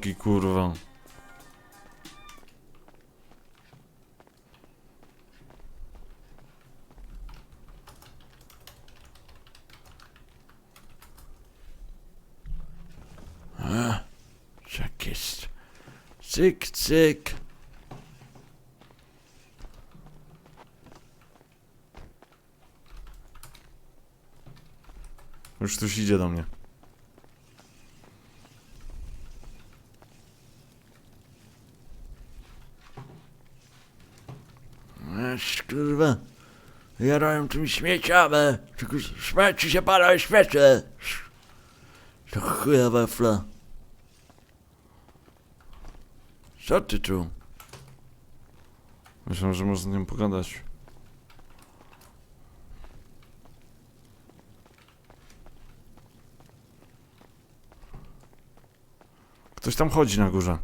Kurwa. A, tak jest. Cyk, cyk. Już ktoś idzie do mnie. Aż kurwa. Jarają tymi śmieciami. Tylko śmieci się pala śmiecie. To chuja wafla. Co ty tu? Myślałem, że można z nią pogadać. Ktoś tam chodzi na górze.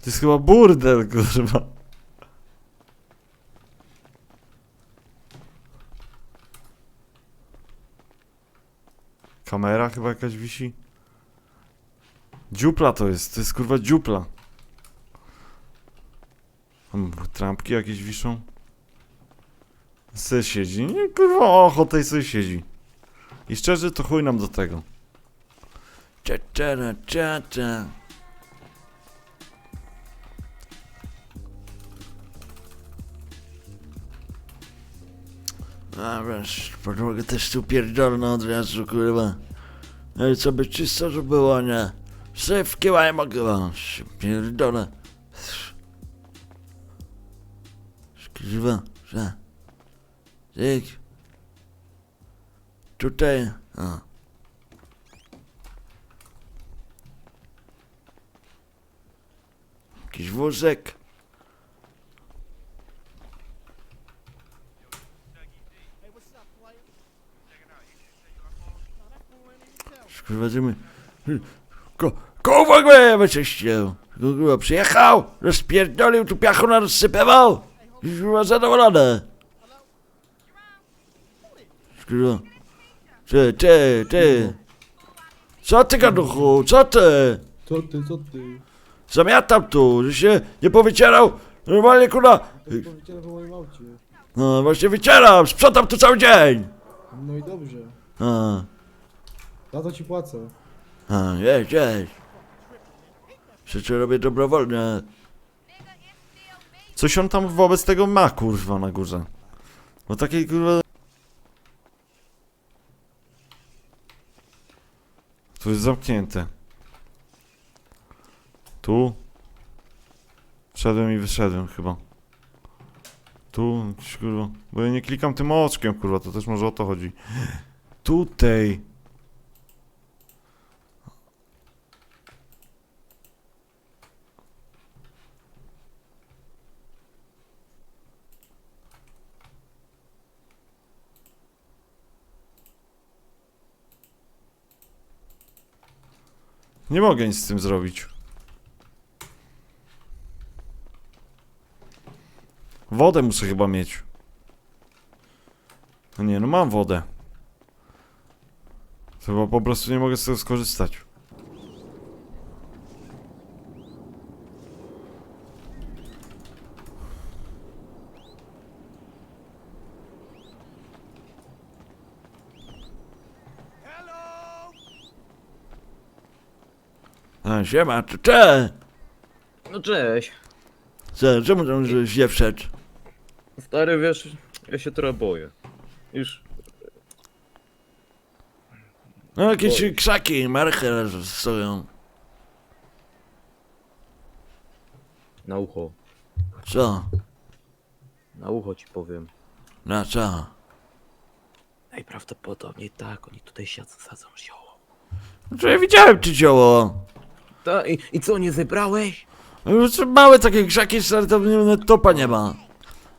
To jest chyba burdel, kurwa. Kamera chyba jakaś wisi. Dziupla to jest, to jest kurwa dziupla. Trampki jakieś wiszą. Se siedzi, nie kurwa ochotę sobie siedzi. I szczerze to chuj nam do tego. Cia, cia, ra, cia, A wiesz, podłogę też tu pierdolę od razu, kurwa. Ale co by czysto, że było, nie? Syf, kiłaj mogę wam, się pierdolę. Kurwa, że? Zyk. Tutaj, o. Jakiś wózek. Sprowadzimy. Ko, koło w ogóle wyczyścił. Kurwa, przyjechał, rozpierdolił, tu piachu rozsypywał. Już była zadowolone. Kurwa. Ty, ty, ty. Co ty, gaduchu, co ty? Co ty, co ty? Zamiatam tu, że się nie powycierał. Normalnie, kurwa. Moim aucie. No, właśnie wycieram, sprzątam tu cały dzień. No i dobrze. A, Za to ci płacę. a, jest, jest. Rzeczy robię dobrowolnie. Coś on tam wobec tego ma, kurwa, na górze. Bo takiej, kurwa... Tu jest zamknięte. Tu. Wszedłem i wyszedłem chyba. Tu, kurwa. Bo ja nie klikam tym oczkiem, kurwa, to też może o to chodzi. Tutaj. Nie mogę nic z tym zrobić. Wodę muszę chyba mieć. No nie, no mam wodę. Chyba po prostu nie mogę z tego skorzystać. A, siema, to cze! No cześć. Co, czemu tam żeś nie wszedł? Stary, wiesz, ja się trochę boję. Już, No jakieś się. krzaki, marche stoją. na ucho. Co? Na ucho ci powiem. Na co? Najprawdopodobniej tak, oni tutaj siadzą, sadzą zioło. Co ja widziałem ty dzieło? Ta, i, I co, nie zebrałeś? No, Małe takie krzaki, stary, to nie- topa nie ma.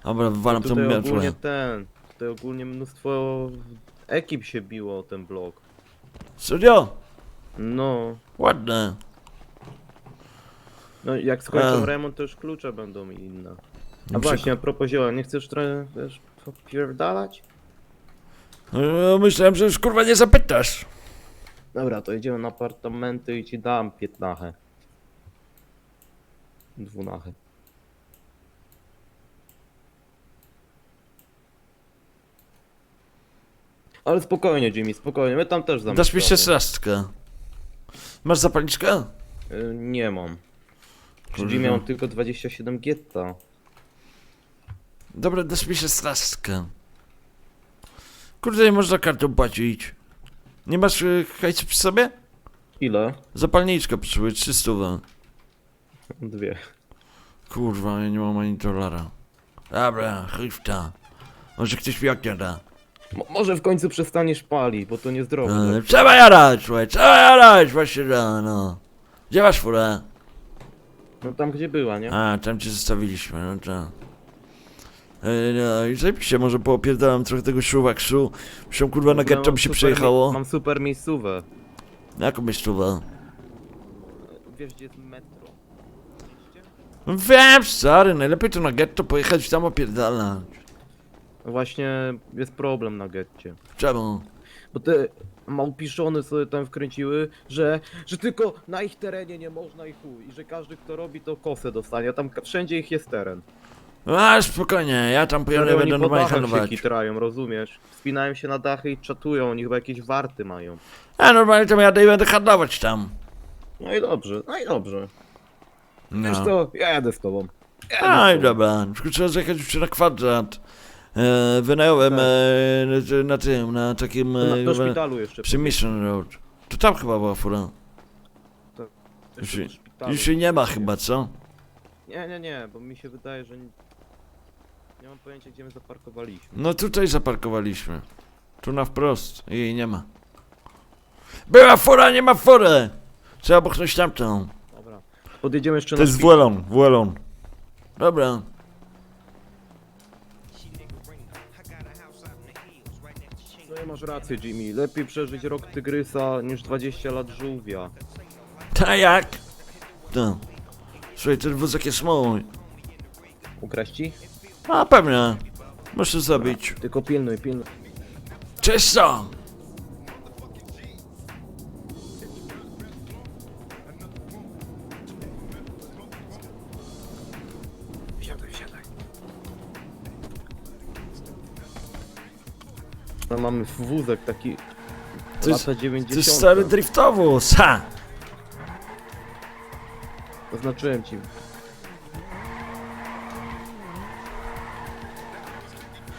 Dobra, wywalam tą Tutaj ogólnie miarę. ten, tutaj ogólnie mnóstwo ekip się biło o ten blok. Serio? No, Ładne. no jak skończą A. remont, to już klucze będą inne. A właśnie, a propos zioła, nie chcesz trochę, wiesz, popierdalać? No, myślałem, że już kurwa nie zapytasz. Dobra, to idziemy na apartamenty i ci dam piętnachę. Dwunachy. Ale spokojnie, Jimmy, spokojnie, my tam też zamykamy. Dasz mi się szastkę. Masz zapalniczkę? Y, Nie mam. Przy. Jimmy mam tylko 27 getta. Dobra, dasz mi się straszkę. Kurde, nie można kartą płacić. Nie masz y, hajsu przy sobie? Ile? Zapalniczkę potrzebuję, 300. Dwie. Kurwa, ja nie mam ani dolara. Dobra, to. Może ktoś mi oknie da. Mo- może w końcu przestaniesz palić, bo to niezdrowe. E, trzeba jarać, słuchaj, trzeba jarać, właśnie da, no. Gdzie masz furę? No tam gdzie była, nie? A, tam cię zostawiliśmy, no to. E, no i zajebiście, może poopierdalam trochę tego szuwaksu. Się kurwa na mam by się przejechało. Mam super miejscówę. Jaką miejscówę? Wiesz gdzie jest metro? Wiem, stary, najlepiej to na getto pojechać tam opierdalać. No Właśnie jest problem na getcie. Czemu? Bo te małpiszony sobie tam wkręciły, że, że tylko na ich terenie nie można i chuj. I że każdy kto robi to kosę dostanie, a tam wszędzie ich jest teren. A, spokojnie, ja tam pojadę, będę po normalnie dachach się handlować. kitrają, rozumiesz? Spinają się na dachy i czatują, oni chyba jakieś warty mają. A, normalnie to jadę i będę handlować tam. No i dobrze, no i dobrze. Wiesz No. co, ja jadę z tobą. Jadę A, z i tobą. dobra, tylko trzeba zjechać jeszcze na kwadrat. E, wynająłem Tak. e, na tym, na takim... Do, E, szpitalu jeszcze. przy Mission Road. To tam chyba była fura. Jeszcze Już- do szpitalu. Już jej nie ma chyba, co? Nie, nie, nie, bo mi się wydaje, że nie, mam pojęcia gdzie my zaparkowaliśmy. No tutaj zaparkowaliśmy. Tu na wprost. Jej nie ma. Była fura, nie ma fury! Trzeba buchnąć tamtą. Dobra. Podjedziemy jeszcze To na jest szpital. Wuelon, Wuelon. Dobra. No masz rację Jimmy, lepiej przeżyć rok tygrysa niż 20 lat żółwia. Ta jak? To. Słuchaj, ten wózek jest mój. Ukraść ci? A pewnie. Muszę zabić. Tylko pilnuj, pilnuj. Czysto! No mamy wózek taki To jest- lata 90. To jest stary driftowóz, ha! Oznaczyłem ci.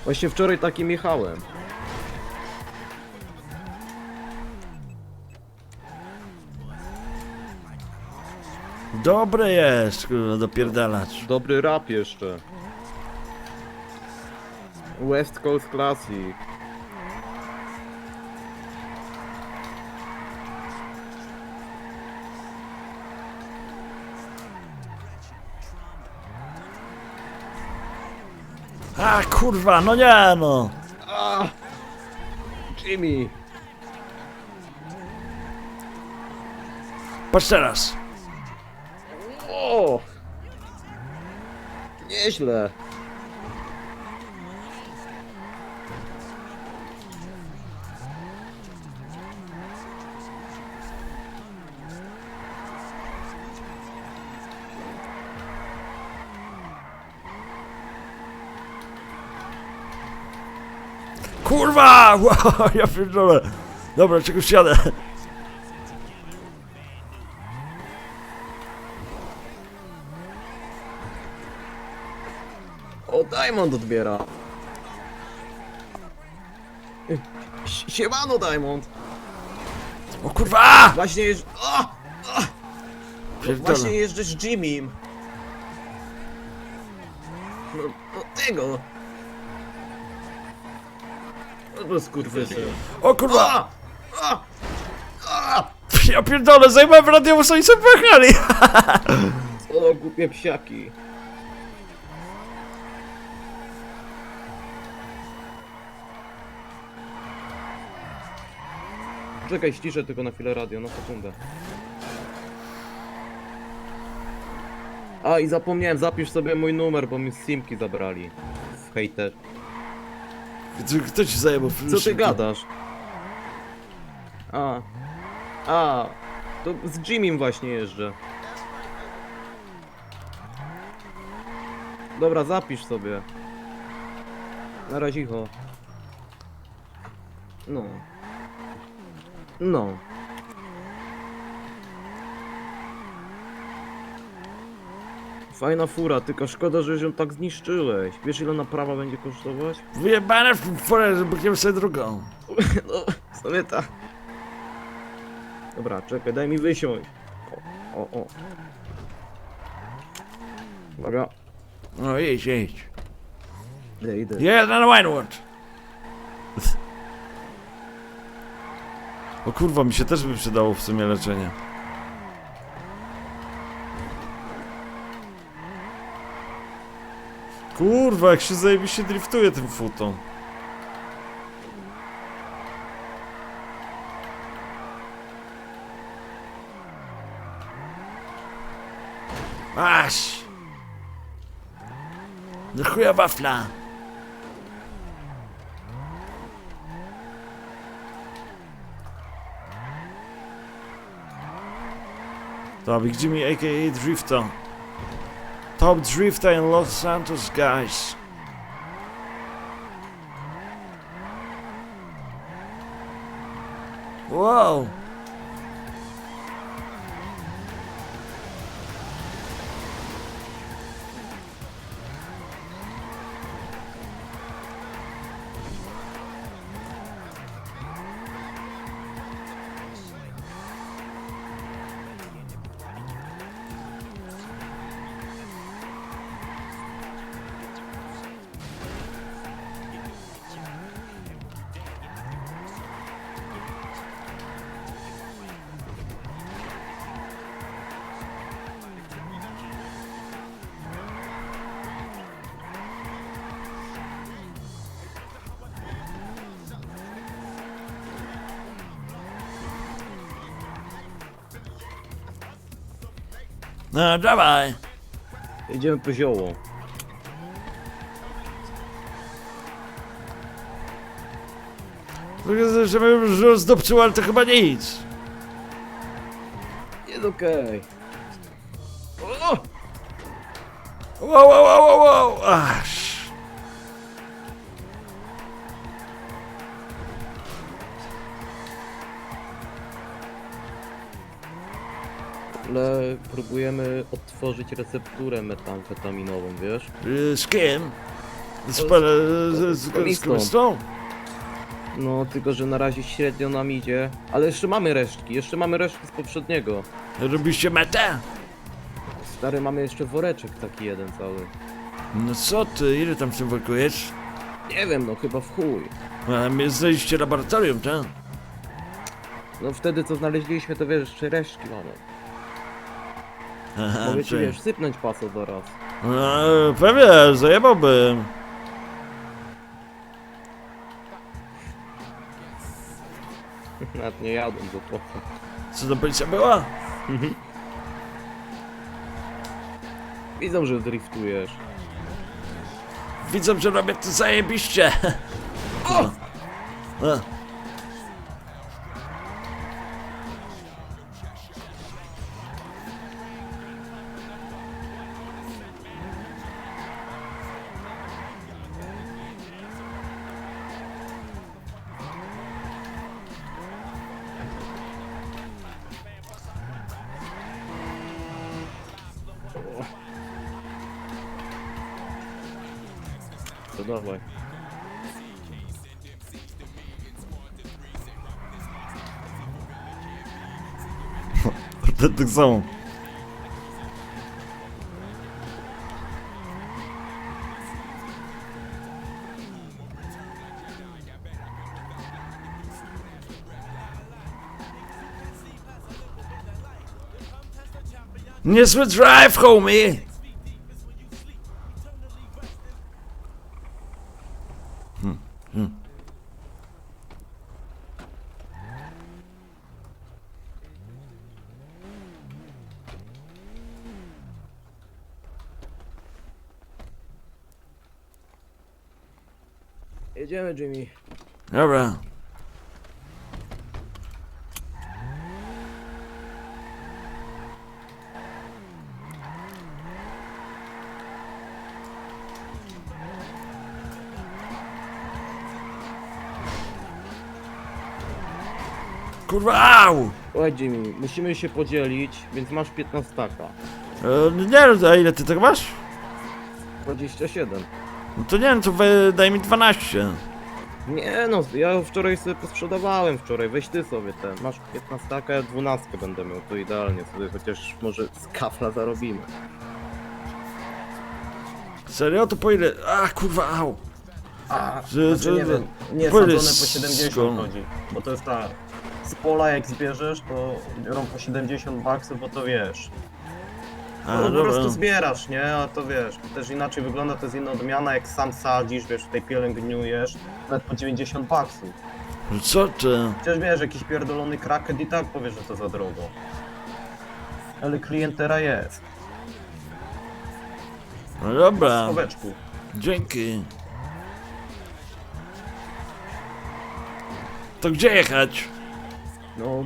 Właśnie wczoraj takim jechałem. Dobre jest, kurwa, dopierdalać. Dobry rap jeszcze. West Coast Classic. Kurwa, no nie no! Jimmy! Patrz teraz! O! Nieźle. Kurwa! Wow, ja pierdolę. Dobra, czegoś jadę. O, Diamond odbiera. Sie- Siemano, Diamond! O kurwa! Właśnie jeżdż... O! Pierdolę. Właśnie jeżdżę z Jimmym. No, no tego. To skurwysy. O kurwa! Ja pierdolę, zajmowałem radiowóz, oni sobie pojechali! O, głupie psiaki. Czekaj, ściszę tylko na chwilę radio, na sekundę. A i zapomniałem, zapisz sobie mój numer, bo mi simki zabrali. W hejter. Kto ci zajebał? Co ty gadasz? A. A. To z Jimmym właśnie jeżdżę. Dobra, zapisz sobie. Na razie cicho. No. No. Fajna fura, tylko szkoda, że ją tak zniszczyłeś. Wiesz ile naprawa będzie kosztować? Wyjebane w porę, żeby bokiem sobie drugą. No, sobie tak. Dobra, czekaj, daj mi wysiąść. O, o, o. Uwaga, No idź, idź. idę, idę. Jest na Winewood. O kurwa, mi się też by przydało w sumie leczenie. Kurwa, jak się zajebiście driftuje tym futą. Aś! Do chuja wafla! To Big Jimmy aka Drifter. Top Drifter in Los Santos, guys. Wow! No, dawaj! Jedziemy po zioło. Żeby już zdobczył, ale to chyba nic. Jest okej. O! Wow, wow, wow, wow, wow! Aż. Ale próbujemy odtworzyć recepturę metamfetaminową, wiesz? Y, Z kim? Z, Z- z, z, z, z? No, tylko że na razie średnio nam idzie. Ale jeszcze mamy resztki, jeszcze mamy resztki z poprzedniego. Robiście metę? Stary, mamy jeszcze woreczek taki jeden cały. No co ty, ile tam w tym worku jest? Nie wiem, no chyba w chuj. A mnie znaleźliście laboratorium, tak? No wtedy co znaleźliśmy, to wiesz, jeszcze resztki mamy. Aha, Mogę ci, czy- wiesz, sypnąć paso zaraz. No, pewnie, zajebałbym. Nawet nie jadłem, bo po co. To policja była? Widzą, że driftujesz. Widzę, że robię to zajebiście. O! A. To dawaj. To tak samo. Niezły drive, homie! Jedziemy, Jimmy. Dobra. Kurwa! Au! Słuchaj, Jimmy, musimy się podzielić, więc masz 15 taka. E, nie wiem, a ile ty tego masz? 27. No to nie wiem, to we, daj mi 12. Nie no, ja wczoraj sobie posprzedawałem wczoraj, weź ty sobie ten. Masz 15 taka, ja 12 będę miał, to idealnie sobie chociaż może z kafla zarobimy. Serio? To po ile? A, kurwa, au! A, Że- znaczy że- nie wiem, nie Powiedz, sadzone po 70 skąd? chodzi, bo to jest tak. Z pola jak zbierzesz, to biorą po 70 baksów, bo to wiesz. A, No, po dobra. prostu zbierasz, nie? A to wiesz, to też inaczej wygląda, to jest inna odmiana, jak sam sadzisz, wiesz, tutaj pielęgniujesz, nawet po 90 baksów. Co ty? Przecież wiesz, jakiś pierdolony kraket i tak powie, że to za drogo. Ale klientera jest. No dobra, schoweczku. dzięki. To gdzie jechać? No,